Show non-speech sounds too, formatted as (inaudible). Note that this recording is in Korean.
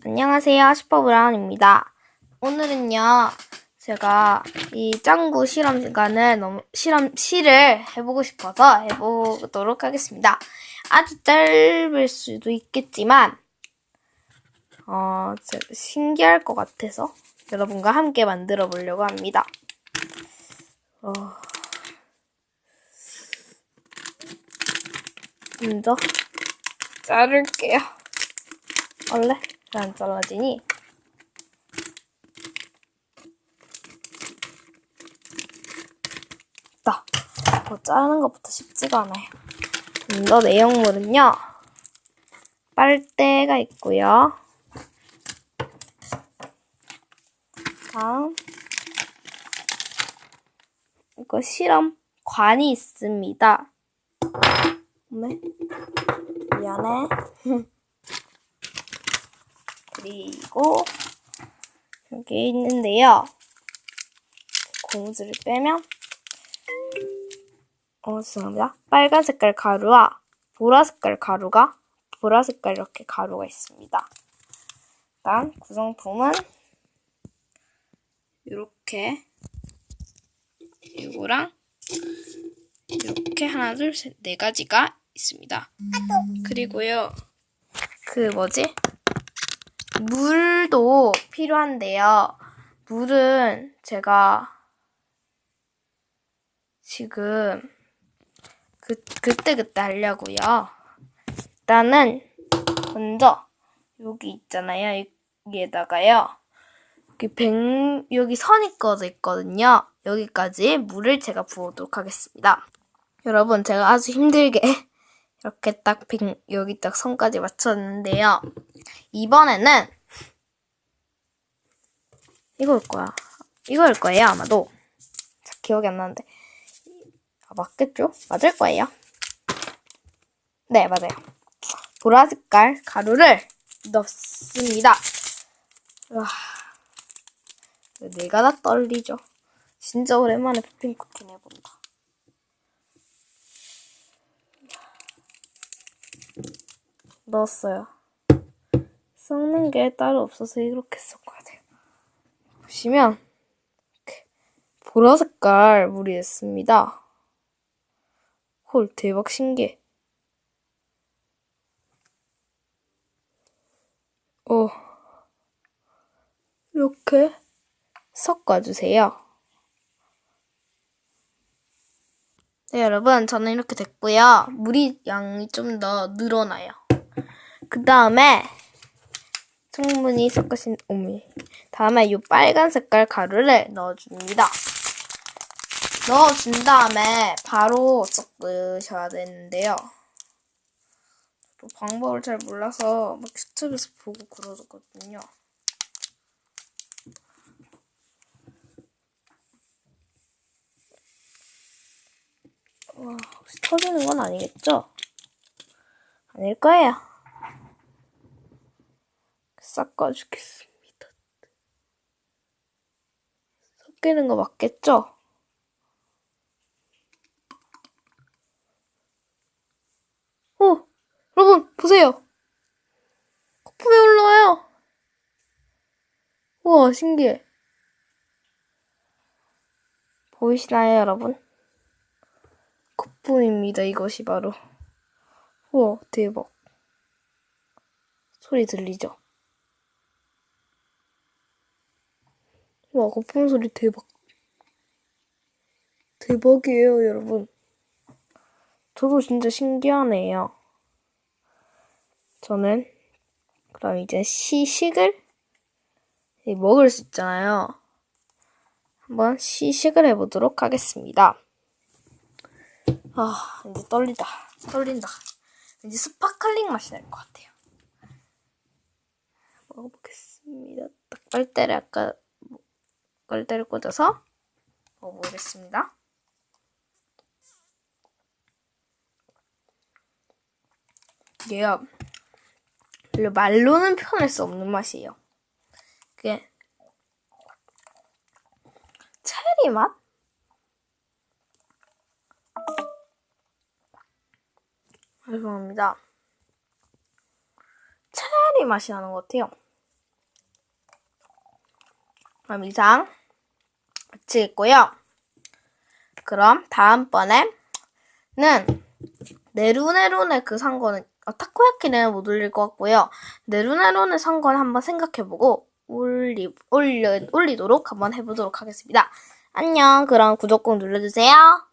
안녕하세요. 슈퍼브라운입니다. 오늘은요, 제가 이 짱구 실험 시간을 너무, 실험, 시를 해보고 싶어서 해보도록 하겠습니다. 아주 짧을 수도 있겠지만, 어, 신기할 것 같아서 여러분과 함께 만들어 보려고 합니다. 어, 먼저 자를게요. 원래 왜 안 잘라지니? 나뭐 자르는 것부터 쉽지가 않아요. 먼저 내용물은요. 빨대가 있고요. 다음 이거 실험관이 있습니다. 네. 미안해. (laughs) 그리고 여기 있는데요. 고무줄을 빼면 어 죄송합니다. 빨간 색깔 가루와 보라 색깔 가루가 보라 색깔 이렇게 가루가 있습니다. 일단 구성품은 이렇게 이거랑 이렇게 하나 둘 셋 네 가지가 있습니다. 그리고요 그 뭐지 물도 필요한데요. 물은 제가 지금 그 그때 그때 하려고요. 일단은 먼저 여기 있잖아요. 여기에다가요. 여기 백 여기 선이 꺼져 있거든요. 여기까지 물을 제가 부어도록 하겠습니다. 여러분 제가 아주 힘들게 (laughs) 이렇게 딱 백, 여기 딱 선까지 맞췄는데요. 이번에는 이거일 거야. 이거일 거예요 아마도. 잘 기억이 안 나는데. 아, 맞겠죠? 맞을 거예요. 네 맞아요. 보라 색깔 가루를 넣습니다. 와, 내가 다 떨리죠. 진짜 오랜만에 푸핑 쿠킹 해본다. 넣었어요. 섞는 게 따로 없어서 이렇게 돼요. 보시면 보라 색깔 물이 됐습니다. 헐 대박 신기해. 어 이렇게 섞어주세요. 네, 여러분, 저는 이렇게 됐고요. 물이 양이 좀 더 늘어나요. 그 다음에 충분히 섞으신 오미. 다음에 이 빨간 색깔 가루를 넣어줍니다. 넣어준 다음에 바로 섞으셔야 되는데요. 또 방법을 잘 몰라서 막 유튜브에서 보고 그러거든요. 와, 혹시 터지는 건 아니겠죠? 아닐 거예요. 섞어주겠습니다. 섞이는 거 맞겠죠? 어, 여러분, 보세요. 거품이 올라와요. 우와, 신기해. 보이시나요, 여러분? 거품입니다, 이것이 바로. 우와, 대박. 소리 들리죠? 와, 거품 소리 대박. 대박이에요, 여러분. 저도 진짜 신기하네요. 저는, 그럼 이제 시식을 먹을 수 있잖아요. 한번 시식을 해보도록 하겠습니다. 아, 이제 떨리다. 떨린다. 이제 스파클링 맛이 날 것 같아요. 먹어보겠습니다. 딱 빨대를 아까 빨대를 꽂아서 먹어보겠습니다. 이게요. 별로 말로는 표현할 수 없는 맛이에요. 그게 체리 맛? 죄송합니다. 체리 맛이 나는 것 같아요. 그럼 이상 마치겠고요. 그럼 다음번에는 네루네론의 그 상권은 어, 타코야키는 못 올릴 것 같고요. 네루네론의 상권 한번 생각해보고 올리, 올려, 올리도록 한번 해보도록 하겠습니다. 안녕. 그럼 구독 꼭 눌러주세요.